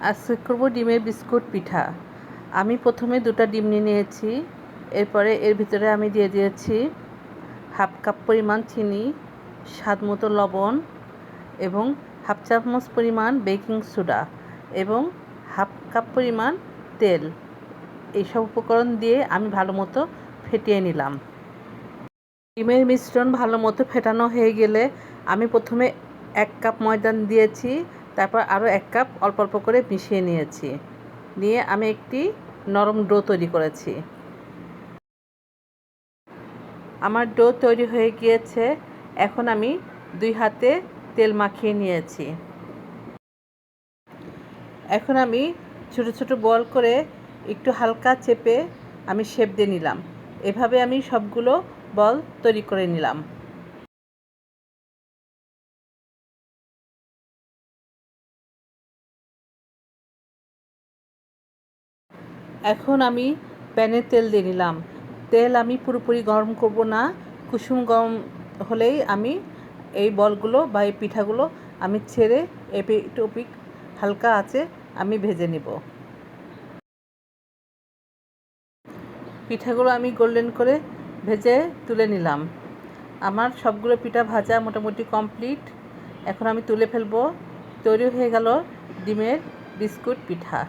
আজকে করব ডিমের বিস্কুট পিঠা। আমি প্রথমে দুটো ডিম নিয়ে নিয়েছি। এরপরে এর ভিতরে আমি দিয়ে দিয়েছি হাফ কাপ পরিমাণ চিনি, স্বাদ মতো লবণ এবং হাফ চামচ পরিমাণ বেকিং সোডা এবং হাফ কাপ পরিমাণ তেল। এইসব উপকরণ দিয়ে আমি ভালো মতো ফেটিয়ে নিলাম। ডিমের মিশ্রণ ভালো মতো ফেটানো হয়ে গেলে আমি প্রথমে এক কাপ ময়দান দিয়েছি। তারপর আরও এক কাপ অল্প অল্প করে মিশিয়ে নিয়েছি। নিয়ে আমি একটি নরম ডো তৈরি করেছি। আমার ডো তৈরি হয়ে গিয়েছে। এখন আমি দুই হাতে তেল মাখিয়ে নিয়েছি। এখন আমি ছোট ছোট বল করে একটু হালকা চেপে আমি শেপ দিয়ে নিলাম। এভাবে আমি সবগুলো বল তৈরি করে নিলাম। এখন আমি প্যানে তেল দিয়ে নিলাম। তেল আমি পুরোপুরি গরম করব না। কুসুম গরম হলেই আমি এই বলগুলো বা এই পিঠাগুলো আমি ছেড়ে এপিক টপিক হালকা আছে আমি ভেজে নিব। পিঠাগুলো আমি গোল্ডেন করে ভেজে তুলে নিলাম। আমার সবগুলো পিঠা ভাজা মোটামুটি কমপ্লিট। এখন আমি তুলে ফেলব। তৈরি হয়ে গেল ডিমের বিস্কুট পিঠা।